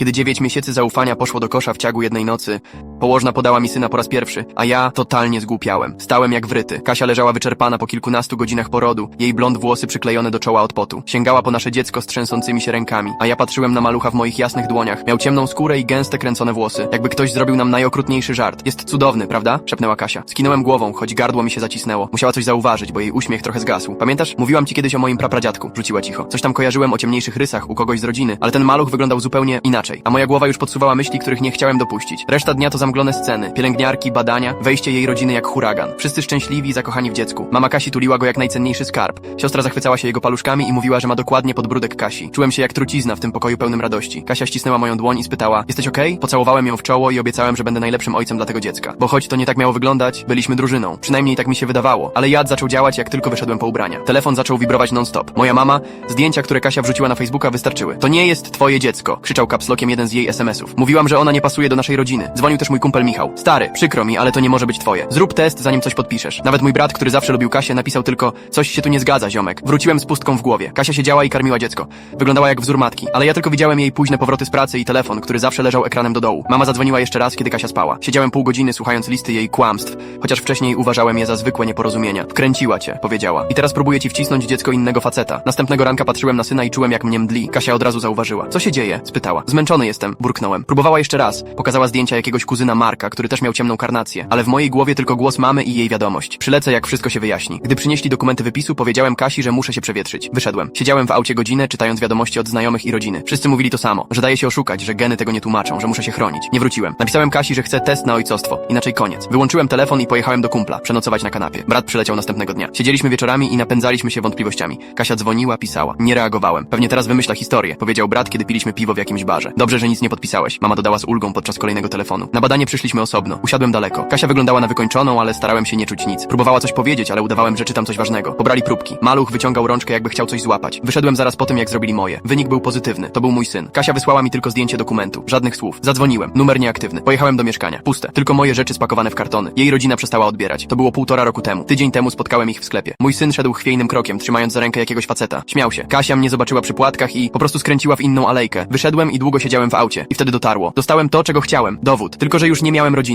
Kiedy dziewięć miesięcy zaufania poszło do kosza w ciągu jednej nocy, położna podała mi syna po raz pierwszy, a ja totalnie zgłupiałem. Stałem jak wryty. Kasia leżała wyczerpana po kilkunastu godzinach porodu, jej blond włosy przyklejone do czoła od potu. Sięgała po nasze dziecko z trzęsącymi się rękami, a ja patrzyłem na malucha w moich jasnych dłoniach. Miał ciemną skórę i gęste kręcone włosy, jakby ktoś zrobił nam najokrutniejszy żart. Jest cudowny, prawda? szepnęła Kasia. Skinąłem głową, choć gardło mi się zacisnęło. Musiała coś zauważyć, bo jej uśmiech trochę zgasł. Pamiętasz? Mówiłam ci kiedyś o moim prapradziadku. Rzuciła cicho. Coś tam kojarzyłem o ciemniejszych rysach u kogoś z rodziny, ale ten maluch wyglądał zupełnie inaczej. A moja głowa już podsuwała myśli, których nie chciałem dopuścić. Reszta dnia to zamglone sceny, pielęgniarki, badania, wejście jej rodziny jak huragan. Wszyscy szczęśliwi i zakochani w dziecku. Mama Kasi tuliła go jak najcenniejszy skarb. Siostra zachwycała się jego paluszkami i mówiła, że ma dokładnie podbródek Kasi. Czułem się jak trucizna w tym pokoju pełnym radości. Kasia ścisnęła moją dłoń i spytała: Jesteś okej? Pocałowałem ją w czoło i obiecałem, że będę najlepszym ojcem dla tego dziecka. Bo choć to nie tak miało wyglądać, byliśmy drużyną. Przynajmniej tak mi się wydawało. Ale jad zaczął działać, jak tylko wyszedłem po ubrania. Telefon zaczął wibrować non-stop. Moja mama, zdjęcia, które Kasia wrzuciła na Facebooka wystarczyły. To nie jest twoje dziecko, krzyczał jeden z jej SMS-ów. Mówiłam, że ona nie pasuje do naszej rodziny. Dzwonił też mój kumpel Michał. Stary, przykro mi, ale to nie może być twoje. Zrób test, zanim coś podpiszesz. Nawet mój brat, który zawsze lubił Kasię, napisał tylko coś się tu nie zgadza, ziomek. Wróciłem z pustką w głowie. Kasia siedziała i karmiła dziecko. Wyglądała jak wzór matki, ale ja tylko widziałem jej późne powroty z pracy i telefon, który zawsze leżał ekranem do dołu. Mama zadzwoniła jeszcze raz, kiedy Kasia spała. Siedziałem pół godziny słuchając listy jej kłamstw, chociaż wcześniej uważałem je za zwykłe nieporozumienia. Wkręciła cię, powiedziała. I teraz próbuje ci wcisnąć dziecko innego faceta. Następnego ranka patrzyłem na syna i czułem jak mnie mdli. Kasia od razu zauważyła. Co się dzieje? spytała. Zmęczony jestem, burknąłem. Próbowała jeszcze raz. Pokazała zdjęcia jakiegoś kuzyna Marka, który też miał ciemną karnację, ale w mojej głowie tylko głos mamy i jej wiadomość. Przylecę jak wszystko się wyjaśni. Gdy przynieśli dokumenty wypisu, powiedziałem Kasi, że muszę się przewietrzyć. Wyszedłem. Siedziałem w aucie godzinę, czytając wiadomości od znajomych i rodziny. Wszyscy mówili to samo, że daje się oszukać, że geny tego nie tłumaczą, że muszę się chronić. Nie wróciłem. Napisałem Kasi, że chcę test na ojcostwo. Inaczej koniec. Wyłączyłem telefon i pojechałem do kumpla, przenocować na kanapie. Brat przyleciał następnego dnia. Siedzieliśmy wieczorami i napędzaliśmy się wątpliwościami. Kasia dzwoniła, pisała. Nie reagowałem. Pewnie teraz wymyśla historię, powiedział brat, kiedy piliśmy piwo w jakimś barze. Dobrze, że nic nie podpisałeś. Mama dodała z ulgą podczas kolejnego telefonu. Na badanie przyszliśmy osobno. Usiadłem daleko. Kasia wyglądała na wykończoną, ale starałem się nie czuć nic. Próbowała coś powiedzieć, ale udawałem, że czytam coś ważnego. Pobrali próbki. Maluch wyciągał rączkę, jakby chciał coś złapać. Wyszedłem zaraz po tym, jak zrobili moje. Wynik był pozytywny. To był mój syn. Kasia wysłała mi tylko zdjęcie dokumentu. Żadnych słów. Zadzwoniłem. Numer nieaktywny. Pojechałem do mieszkania. Puste. Tylko moje rzeczy spakowane w kartony. Jej rodzina przestała odbierać. To było półtora roku temu. Tydzień temu spotkałem ich w sklepie. Mój syn szedł chwiejnym krokiem, trzymając za rękę jakiegoś faceta. Śmiał się. Kasia mnie zobaczyła przy płatkach i po prostu skręciła w inną alejkę. Wyszedłem i długo siedziałem w aucie. I wtedy dotarło. Dostałem to, czego chciałem. Dowód. Tylko, że już nie miałem rodziny.